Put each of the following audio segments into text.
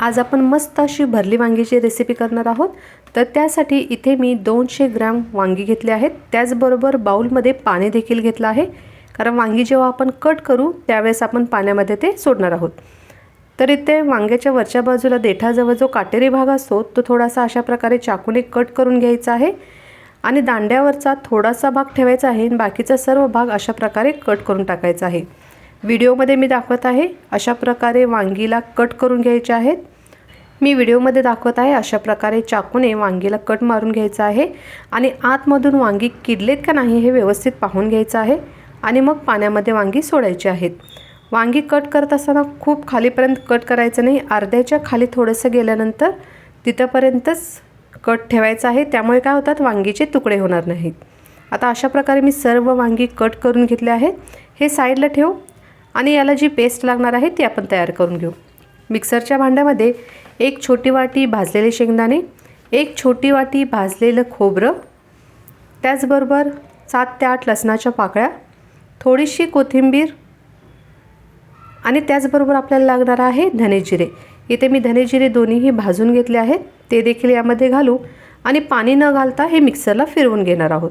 आज आपण मस्त अशी भरली वांगीची रेसिपी करणार आहोत. तर त्यासाठी इथे मी दोनशे ग्रॅम वांगी घेतले आहेत. त्याचबरोबर बाऊलमध्ये पाणी देखील घेतलं आहे. कारण वांगी जेव्हा आपण कट करू त्यावेळेस आपण पाण्यामध्ये ते सोडणार आहोत. तर इथे वांग्याच्या वरच्या बाजूला देठाजवळ जो काटेरी भाग असतो तो थोडासा अशा प्रकारे चाकूने कट करून घ्यायचा आहे. आणि दांड्यावरचा थोडासा भाग ठेवायचा आहे. आणि बाकीचा सर्व भाग अशा प्रकारे कट करून टाकायचा आहे. व्हिडिओमध्ये मी दाखवत आहे. अशा प्रकारे वांगीला कट करून घ्यायचे आहेत. मी व्हिडिओमध्ये दाखवत आहे अशा प्रकारे चाकूने वांगीला कट मारून घ्यायचं आहे. आणि आतमधून वांगी किडलेत का नाही हे व्यवस्थित पाहून घ्यायचं आहे. आणि मग पाण्यामध्ये वांगी सोडायची आहेत. वांगी कट करत असताना खूप खालीपर्यंत कट करायचं नाही. अर्ध्याच्या खाली थोडंसं गेल्यानंतर तिथंपर्यंतच कट ठेवायचा आहे. त्यामुळे काय होतात? वांगीचे तुकडे होणार नाहीत. आता अशा प्रकारे मी सर्व वांगी कट करून घेतले आहेत. हे साईडला ठेवू. आणि याला जी पेस्ट लागणार आहे ती आपण तयार करून घेऊ. मिक्सरच्या भांड्यामध्ये एक छोटी वाटी भाजलेले शेंगदाणे एक छोटी वाटी भाजलेलं खोबरं त्याचबरोबर सात ते आठ लसणाच्या पाकळ्या थोडीशी कोथिंबीर आणि त्याचबरोबर आपल्याला लागणार आहे धनेजिरे इथे मी धनेजिरे दोन्हीही भाजून घेतले आहेत. ते देखील यामध्ये घालू आणि पाणी न घालता हे मिक्सरला फिरवून घेणार आहोत.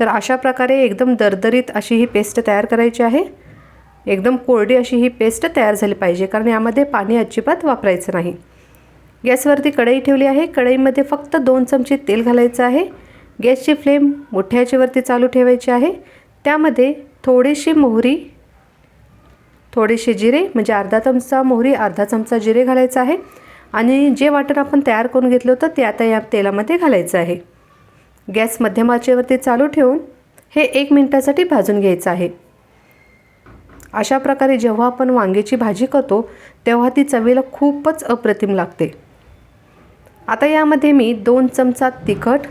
तर अशा प्रकारे एकदम दरदरीत अशी ही पेस्ट तयार करायची आहे. एकदम कोरडी अशी ही पेस्ट तयार झाली पाहिजे कारण यामध्ये पाणी अजिबात वापरायचं नाही. गॅसवरती कढई ठेवली आहे. कढईमध्ये फक्त दोन चमचे तेल घालायचं आहे. गॅसची फ्लेम मोठ्या चालू ठेवायची आहे. त्यामध्ये थोडीशी मोहरी थोडेसे जिरे म्हणजे अर्धा चमचा मोहरी अर्धा चमचा जिरे घालायचं आहे. आणि जे वाटण आपण तयार करून घेतलं होतं ते आता या तेलामध्ये घालायचं आहे. गॅस मध्यम आचेवरती चालू ठेवून हे एक मिनटासाठी भाजून घ्यायचं आहे. अशा प्रकारे जेव्हा आपण वांग्याची भाजी करतो तेव्हा ती चवीला खूपच अप्रतिम लागते. आता यामध्ये मी दोन चमचा तिखट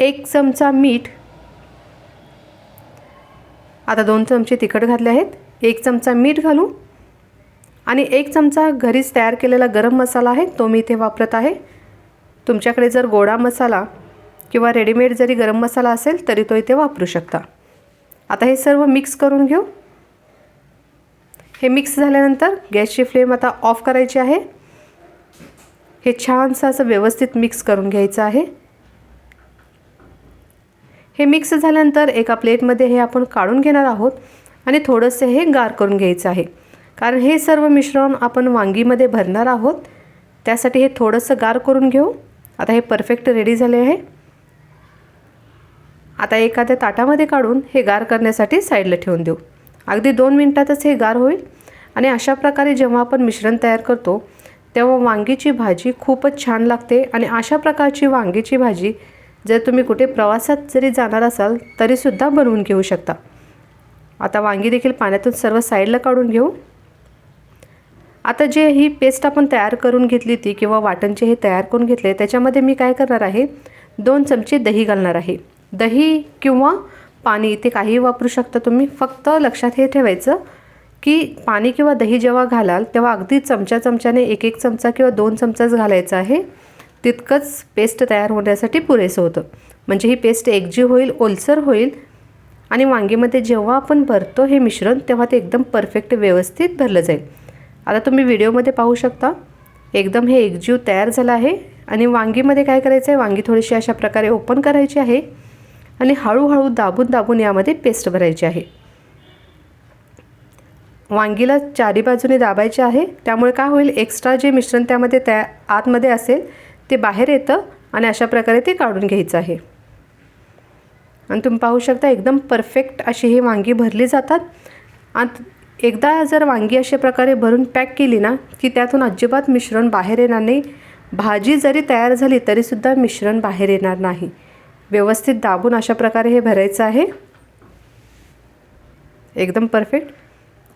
एक चमचा मीठ आता दोन चमचे तिखट घातले आहेत एक चमचा मीठ घालू आणि एक चमचा घरीच तयार केलेला गरम मसाला आहे तो मी इथे वापरत आहे. तुमच्याकडे जर गोडा मसाला किंवा रेडीमेड जरी गरम मसाला असेल तरी तो इथे वापरू शकता. आता हे सर्व मिक्स करून घेऊ. हे मिक्स झाल्यानंतर गॅसची फ्लेम आता ऑफ करायची आहे. हे छानसं असं व्यवस्थित मिक्स करून घ्यायचं आहे. हे मिक्स झाल्यानंतर एका प्लेटमध्ये हे आपण काढून घेणार आहोत आणि थोडंसं हे गार करून घ्यायचं आहे. कारण हे सर्व मिश्रण आपण वांगीमध्ये भरणार आहोत. त्यासाठी हे थोडंसं गार करून घेऊ. आता हे परफेक्ट रेडी झाले आहे. आता एखाद्या ताटामध्ये काढून हे गार करण्यासाठी साईडला ठेवून देऊ. अगदी दोन मिनटातच हे गार होईल. आणि अशा प्रकारे जेव्हा आपण मिश्रण तयार करतो तेव्हा वांगीची भाजी खूपच छान लागते. आणि अशा प्रकारची वांगीची भाजी जर तुम्ही कुठे प्रवासात जरी जाणार असाल तरीसुद्धा बनवून घेऊ शकता. आता वांगी देखील पाण्यातून सर्व साईडला काढून घेऊ. आता जे ही पेस्ट आपण तयार करून घेतली ती किंवा वाटणचे हे तयार करून घेतले त्याच्यामध्ये मी काय करणार आहे? दोन चमचे दही घालणार आहे. दही किंवा पाणी इथे काहीही वापरू शकता तुम्ही. फक्त लक्षात हे ठेवायचं की पाणी किंवा दही जेव्हा घालाल तेव्हा अगदी चमच्या चमच्याने एक एक चमचा किंवा दोन चमचाच घालायचा आहे. तितकंच पेस्ट तयार होण्यासाठी पुरेसं होतं. म्हणजे ही पेस्ट एकजीव होईल ओलसर होईल आणि वांगीमध्ये जेव्हा आपण भरतो हे मिश्रण तेव्हा ते एकदम परफेक्ट व्यवस्थित भरलं जाईल. आता तुम्ही व्हिडिओमध्ये पाहू शकता एकदम हे एकजीव तयार झालं आहे आणि वांगीमध्ये काय करायचं आहे वांगी थोडीशी अशा प्रकारे ओपन करायची आहे. आणि हळूहळू दाबून दाबून यामध्ये पेस्ट भरायची आहे. वांगीला चारी बाजूने दाबायचे आहे. त्यामुळे काय होईल? एक्स्ट्रा जे मिश्रण त्यामध्ये त्या आतमध्ये असेल ते बाहेर येतं आणि अशा प्रकारे ते काढून घ्यायचं आहे. आणि तुम्ही पाहू शकता एकदम परफेक्ट अशी ही वांगी भरली जातात. आणि एकदा जर वांगी अशा प्रकारे भरून पॅक केली ना की त्यातून अजिबात मिश्रण बाहेर येणार नाही. भाजी जरी तयार झाली तरीसुद्धा मिश्रण बाहेर येणार नाही. व्यवस्थित दाबून अशा प्रकारे हे भरायचं आहे. एकदम परफेक्ट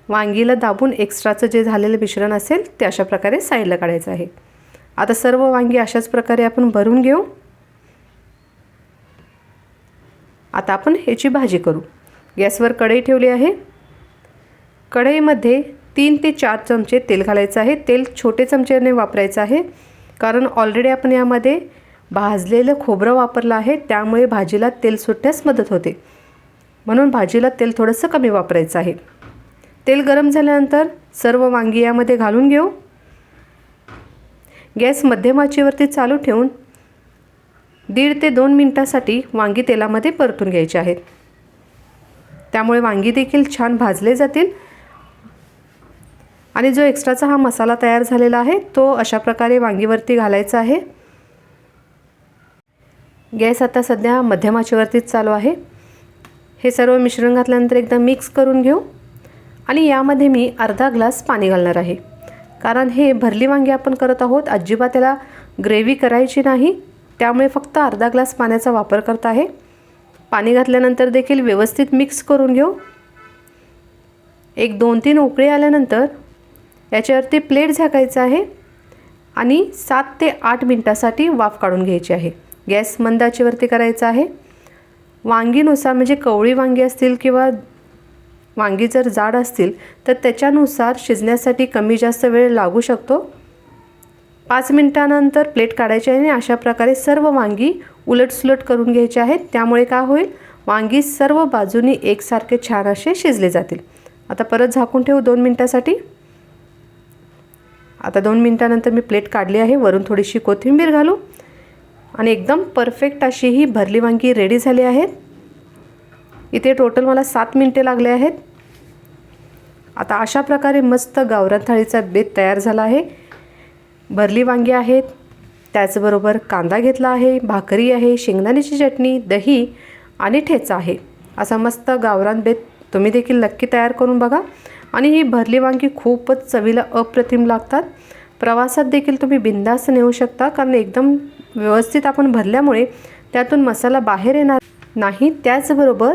वांगीला दाबून एक्स्ट्राचं जे झालेलं मिश्रण असेल ते अशा प्रकारे साईडला काढायचं आहे. आता सर्व वांगी अशाच प्रकारे आपण भरून घेऊ. आता आपण ह्याची भाजी करू. गॅसवर कढई ठेवली आहे. कढईमध्ये तीन ते चार चमचे तेल घालायचं आहे. तेल छोटे चमच्याने वापरायचं आहे. कारण ऑलरेडी आपण यामध्ये भाजलेलं खोबरं वापरलं आहे त्यामुळे भाजीला तेल सुटण्यास मदत होते. म्हणून भाजीला तेल थोडंसं कमी वापरायचं आहे. तेल गरम झाल्यानंतर सर्व वांगी यामध्ये घालून घेऊ. गॅस मध्यमाचेवरती चालू ठेवून दीड ते दोन मिनटासाठी वांगी तेलामध्ये परतून घ्यायचे आहेत त्यामुळे वांगी देखील छान भाजले जातील. आणि जो एक्स्ट्राचा हा मसाला तयार झालेला आहे तो अशा प्रकारे वांगीवरती घालायचा आहे. गॅस आता सध्या मध्यम आचेवरतीच चालू आहे. हे सर्व मिश्रण घातल्यानंतर एकदा मिक्स करून घेऊ. आणि यामध्ये मी अर्धा ग्लास पाणी घालणार आहे. कारण हे भरली वांगी आपण करत आहोत अजिबात त्याला ग्रेव्ही करायची नाही. त्यामुळे फक्त अर्धा ग्लास पाण्याचा वापर करत आहे. पाणी घातल्यानंतर देखील व्यवस्थित मिक्स करून घेऊ. एक दोन तीन उकळी आल्यानंतर याच्यावरती प्लेट झाकायचं आहे. आणि सात ते आठ मिनटासाठी वाफ काढून घ्यायची आहे. गॅस मंदाचीवरती करायचा आहे. वांगीनुसार म्हणजे कवळी वांगी असतील किंवा वांगी जर जाड असतील तर त्याच्यानुसार शिजण्यासाठी कमी जास्त वेळ लागू शकतो. पाच मिनटानंतर प्लेट काढायची आहे आणि अशा प्रकारे सर्व वांगी उलटसुलट करून घ्यायचे आहेत. त्यामुळे काय होईल? वांगी सर्व बाजूनी एकसारखे छान असे शिजले जातील. आता परत झाकून ठेवू दोन मिनटासाठी. आता दोन मिनटानंतर मी प्लेट काढली आहे. वरून थोडीशी कोथिंबीर घालू. आणि एकदम परफेक्ट अशी ही भरली वांगी रेडी झाली आहेत. इथे टोटल मला सात मिनटे लागले आहेत. आता अशा प्रकारे मस्त गावरान थाळीचा बेत तयार झाला आहे. भरली वांगी आहेत. त्याचबरोबर कांदा घेतला आहे भाकरी आहे शेंगदाण्याची चटणी दही आणि ठेचा आहे. असा मस्त गावरान बेत तुम्ही देखील नक्की तयार करून बघा. आणि ही भरली वांगी खूपच चवीला अप्रतिम लागतात. प्रवासात देखील तुम्ही बिंदास नेऊ शकता कारण एकदम व्यवस्थित आपण भरल्यामुळे त्यातून मसाला बाहेर येणार नाही. त्याचबरोबर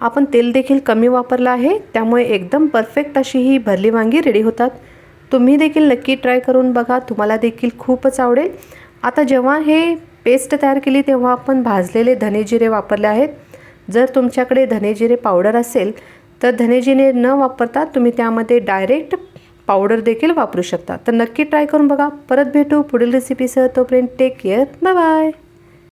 आपण तेल देखील कमी वापरलं आहे. त्यामुळे एकदम परफेक्ट अशी ही भरली वांगी रेडी होतात. तुम्ही देखील नक्की ट्राय करून बघा. तुम्हाला देखील खूपच आवडेल. आता जेव्हा हे पेस्ट तयार केली तेव्हा आपण भाजलेले धनेजिरे वापरले आहेत. जर तुमच्याकडे धनेजिरे पावडर असेल तर धनेजिरे न वापरता तुम्ही त्यामध्ये डायरेक्ट पावडर देखील वापरू शकता. तर नक्की ट्राय करून बघा. परत भेटू पुढील रेसिपीसह तोपर्यंत टेक केअर बाय बाय